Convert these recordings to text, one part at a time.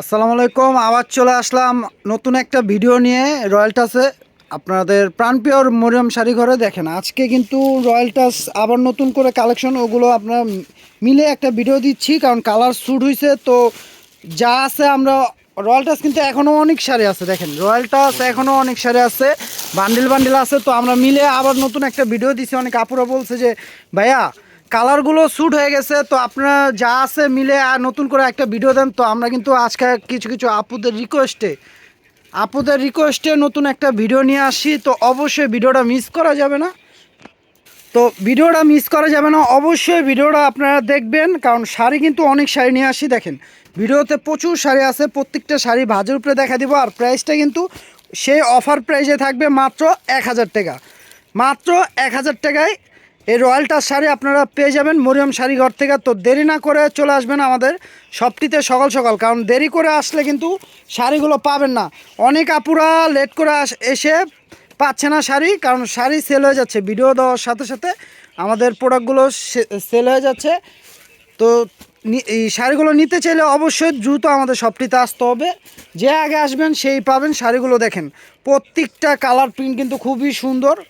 আসসালামু আলাইকুম, আবার চলে আসলাম নতুন একটা ভিডিও নিয়ে। রয়্যাল টাসে আপনাদের প্রাণপ্রিয়র মরিয়ম শাড়ি ঘরে দেখেন, আজকে কিন্তু রয়্যাল টাস আবার নতুন করে কালেকশন, ওগুলো আপনার মিলে একটা ভিডিও দিচ্ছি, কারণ কালার স্যুট হয়েছে তো যা আছে আমরা, রয়্যাল টাস কিন্তু এখনও অনেক শাড়ি আছে, দেখেন, রয়্যাল টাস এখনও অনেক শাড়ি আছে, বান্ডিল বান্ডিল আছে, তো আমরা মিলে আবার নতুন একটা ভিডিও দিচ্ছি অনেক আপুরা বলছে যে, ভাইয়া কালারগুলো শ্যুট হয়ে গেছে, তো আপনারা যা আছে মিলে আর নতুন করে একটা ভিডিও দেন, তো আমরা কিন্তু আজকে কিছু কিছু আপুদের রিকোয়েস্টে আপুদের রিকোয়েস্টে নতুন একটা ভিডিও নিয়ে আসি, তো অবশ্যই ভিডিওটা মিস করা যাবে না। তো ভিডিওটা মিস করা যাবে না, অবশ্যই ভিডিওটা আপনারা দেখবেন, কারণ শাড়ি কিন্তু অনেক শাড়ি নিয়ে আসি, দেখেন। ভিডিওতে প্রচুর শাড়ি আছে, প্রত্যেকটা শাড়ি ভাজের উপরে দেখা দিব, আর প্রাইসটা কিন্তু সেই অফার প্রাইসে থাকবে মাত্র এক হাজার টাকা। মাত্র এক হাজার টাকায় এই রয়্যালটার শাড়ি আপনারা পেয়ে যাবেন মরিয়ম শাড়ি ঘর থেকে। তো দেরি না করে চলে আসবেন আমাদের সবটিতে সকাল সকাল, কারণ দেরি করে আসলে কিন্তু শাড়িগুলো পাবেন না। অনেক আপুরা লেট করে আস- এসে পাচ্ছে না শাড়ি, কারণ শাড়ি সেল হয়ে যাচ্ছে। ভিডিও দেওয়ার সাথে সাথে আমাদের প্রোডাক্টগুলো সেল হয়ে যাচ্ছে। তো এই শাড়িগুলো নিতে চাইলে অবশ্যই দ্রুত আমাদের শপটিতে আসতে হবে। যে আগে আসবেন সেই পাবেন শাড়িগুলো দেখেন। প্রত্যেকটা কালার প্রিন্ট কিন্তু খুবই সুন্দর।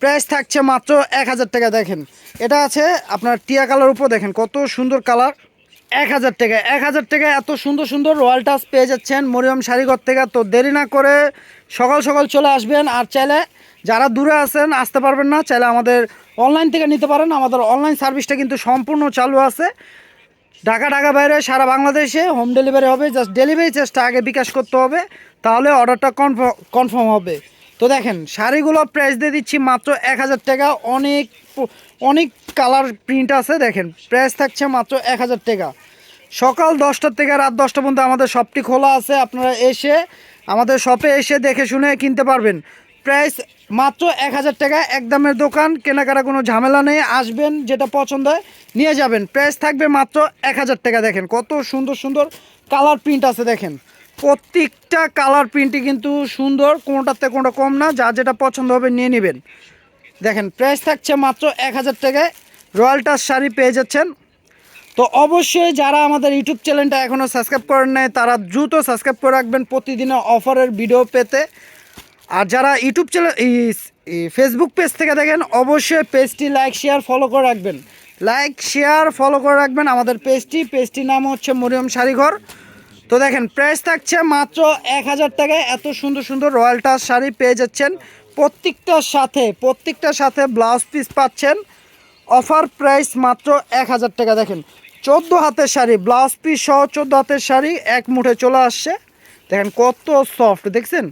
প্রাইস থাকছে মাত্র এক হাজার টাকা, দেখেন। এটা আছে আপনার টিয়া কালার উপর, দেখেন, কত সুন্দর কালার। এক হাজার টাকা, এক হাজার টাকা, এত সুন্দর সুন্দর রয়্যাল টাচ পেয়ে যাচ্ছেন মরিয়ম শাড়িঘর থেকে। তো দেরি না করে সকাল সকাল চলে আসবেন, আর চাইলে যারা দূরে আছেন, আসতে পারবেন না, চাইলে আমাদের অনলাইন থেকে নিতে পারেন। আমাদের অনলাইন সার্ভিসটা কিন্তু সম্পূর্ণ চালু আছে। ঢাকা ঢাকা বাইরে, সারা বাংলাদেশে হোম ডেলিভারি হবে। জাস্ট ডেলিভারি চার্জটা আগে বিকাশ করতে হবে, তাহলে অর্ডারটা কনফার্ম কনফার্ম হবে। তো দেখেন শাড়িগুলো প্রাইস দিয়ে দিচ্ছি মাত্র এক হাজার টাকা। অনেক অনেক কালার প্রিন্ট আছে, দেখেন প্রাইস থাকছে মাত্র এক হাজার টাকা। সকাল দশটার থেকে রাত দশটা পর্যন্ত আমাদের শপটি খোলা আছে, আপনারা এসে আমাদের শপে এসে দেখে শুনে কিনতে পারবেন। প্রাইস মাত্র এক হাজার টাকা একদমের দোকান, কেনাকাটা কোনো ঝামেলা নেই, আসবেন যেটা পছন্দ হয়, নিয়ে যাবেন। প্রাইস থাকবে মাত্র এক হাজার টাকা, দেখেন, কত সুন্দর সুন্দর কালার প্রিন্ট আছে, দেখেন। প্রত্যেকটা কালার প্রিন্টই কিন্তু সুন্দর, কোনোটাতে কোনোটা কম না, যা যেটা পছন্দ হবে নিয়ে নেবেন। দেখেন প্রাইস থাকছে মাত্র এক হাজার টাকায় রয়্যাল টাচ শাড়ি পেয়ে যাচ্ছেন। তো অবশ্যই যারা আমাদের ইউটিউব চ্যানেলটা এখনও সাবস্ক্রাইব করেন নাই, তারা দ্রুত সাবস্ক্রাইব করে রাখবেন প্রতিদিনের অফারের ভিডিও পেতে। আর যারা ইউটিউব চ্যানেল ফেসবুক পেজ থেকে দেখেন, অবশ্যই পেজটি লাইক শেয়ার ফলো করে রাখবেন। লাইক শেয়ার ফলো করে রাখবেন আমাদের পেজটি পেজটির নাম হচ্ছে মরিয়ম শাড়িঘর। তো দেখেন প্রাইস থাকছে মাত্র এক হাজার টাকায়। এত সুন্দর সুন্দর রয়্যাল টাচ শাড়ি পেয়ে যাচ্ছেন। প্রত্যেকটার সাথে প্রত্যেকটার সাথে ব্লাউজ পিস পাচ্ছেন। অফার প্রাইস মাত্র এক হাজার টাকা। দেখেন, চোদ্দ হাতের শাড়ি ব্লাউজ পিস সহ চোদ্দ হাতের শাড়ি এক মুঠে চলে আসছে। দেখেন, কত সফট দেখছেন?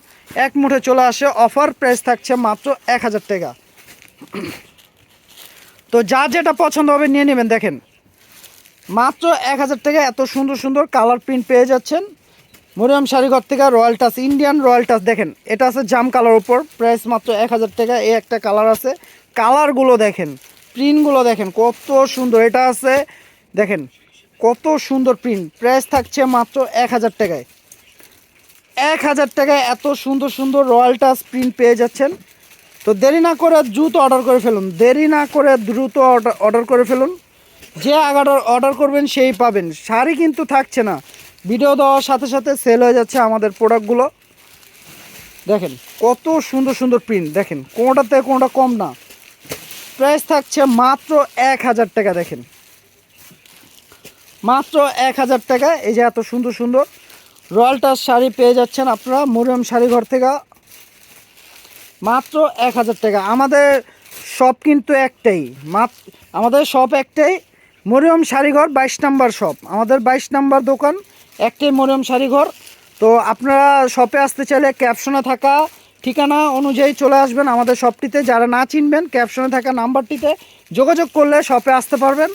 এক মুঠে চলে আসে অফার প্রাইস থাকছে মাত্র এক হাজার টাকা। তো যা যেটা পছন্দ হবে নিয়ে নেবেন, দেখেন। মাত্র এক হাজার টাকা এত সুন্দর সুন্দর কালার প্রিন্ট পেয়ে যাচ্ছেন। মরিয়াম শাড়িঘর থেকে royal touch Indian royal touch দেখেন, এটা আছে জাম কালার উপর প্রাইস মাত্র এক হাজার টাকা, এই একটা কালার আছে। কালারগুলো দেখেন প্রিন্টগুলো দেখেন, কত সুন্দর, এটা আছে, দেখেন, কত সুন্দর প্রিন্ট প্রাইস থাকছে মাত্র এক হাজার টাকায়। এক হাজার টাকায় এত সুন্দর সুন্দর রয়্যাল টাচ প্রিন্ট পেয়ে যাচ্ছেন। তো দেরি না করে দ্রুত অর্ডার করে ফেলুন, দেরি না করে দ্রুত অর্ডার অর্ডার করে ফেলুন। যে আগার অর্ডার করবেন সেই পাবেন। শাড়ি কিন্তু থাকছে না। ভিডিও দেওয়ার সাথে সাথে সেল হয়ে যাচ্ছে আমাদের প্রোডাক্টগুলো দেখেন, কত সুন্দর সুন্দর প্রিন্ট দেখেন, কোনোটাতে কোনোটা কম না। প্রাইস থাকছে মাত্র এক হাজার টাকা, দেখেন। মাত্র এক হাজার টাকা, এই যে এত সুন্দর সুন্দর। রয়্যাল টাচ শাড়ি পেয়ে যাচ্ছেন আপনারা, মরিয়ম শাড়ি ঘর থেকে। মাত্র এক হাজার টাকা। আমাদের শপ কিন্তু একটাই। মাত্র আমাদের শপ একটাই মরিয়ম শাড়িঘর বাইশ নাম্বার শপ। আমাদের বাইশ নাম্বার দোকান, একটাই মরিয়ম শাড়িঘর। তো আপনারা শপে আসতে চাইলে ক্যাপশনে থাকা ঠিকানা অনুযায়ী চলে আসবেন আমাদের শপটিতে। যারা না চিনবেন, ক্যাপশনে থাকা নাম্বারটিতে যোগাযোগ করলে শপে আসতে পারবেন।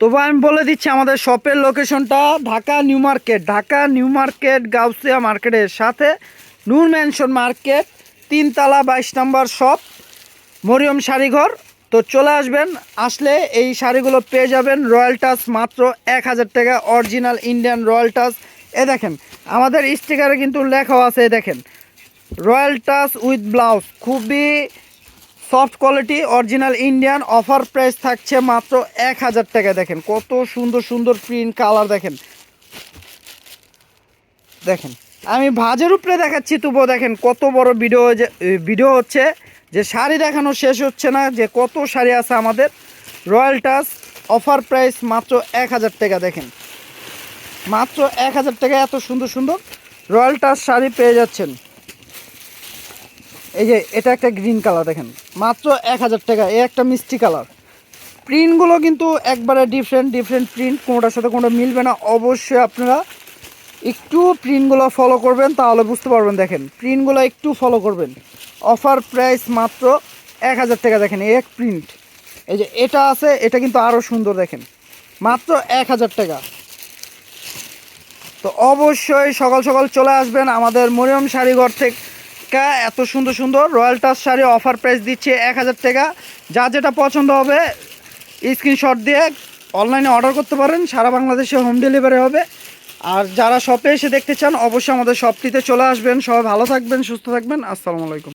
তবু আমি বলে দিচ্ছি, আমাদের শপের লোকেশনটা Dhaka new market. Dhaka new market, Gausia মার্কেটের সাথে নূর ম্যানশন মার্কেট, তিনতলা বাইশ নাম্বার শপ, মরিয়ম শাড়িঘর। তো চলে আসবেন, আসলে এই শাড়িগুলো পেয়ে যাবেন রয়্যাল টাচ মাত্র এক হাজার টাকা অরিজিনাল ইন্ডিয়ান রয়্যাল টাচ এ দেখেন, আমাদের স্টিকারে কিন্তু লেখাও আছে দেখেন। রয়্যাল টাচ উইথ ব্লাউজ খুবই soft quality original Indian offer price থাকছে মাত্র এক হাজার টাকা, দেখেন। কত সুন্দর সুন্দর প্রিন্ট কালার দেখেন। দেখেন, আমি ভাজের উপরে দেখাচ্ছি, তবুও দেখেন কত বড় ভিডিও ভিডিও হচ্ছে। যে শাড়ি দেখানো শেষ হচ্ছে না, যে কত শাড়ি আছে আমাদের। রয়্যাল টাচ অফার প্রাইস মাত্র এক হাজার টাকা, দেখেন। মাত্র এক হাজার টাকা, এত সুন্দর সুন্দর রয়্যাল টাচ শাড়ি পেয়ে যাচ্ছেন। এই যে, এটা একটা গ্রিন কালার দেখেন। মাত্র এক হাজার টাকা, এই একটা মিষ্টি কালার প্রিন্টগুলো কিন্তু একবারে ডিফারেন্ট ডিফারেন্ট প্রিন্ট কোনোটার সাথে কোনোটা মিলবে না। অবশ্যই আপনারা একটু প্রিন্টগুলো ফলো করবেন, তাহলে বুঝতে পারবেন, দেখেন। প্রিন্টগুলো একটু ফলো করবেন। অফার প্রাইস মাত্র এক হাজার টাকা দেখেন, এক প্রিন্ট এই যে এটা আছে, এটা কিন্তু আরও সুন্দর দেখেন। মাত্র এক হাজার টাকা। তো অবশ্যই সকাল সকাল চলে আসবেন আমাদের মরিয়ম শাড়িঘর থেকে। এত সুন্দর সুন্দর royal touch sari offer price দিচ্ছে এক হাজার টাকা। যা যেটা পছন্দ হবে, স্ক্রিনশট দিয়ে অনলাইনে অর্ডার করতে পারেন। সারা বাংলাদেশে হোম ডেলিভারি হবে। আর যারা শপে এসে দেখতে চান, অবশ্যই আমাদের শপটিতে চলে আসবেন। সবাই ভালো থাকবেন, সুস্থ থাকবেন। আসসালামু আলাইকুম।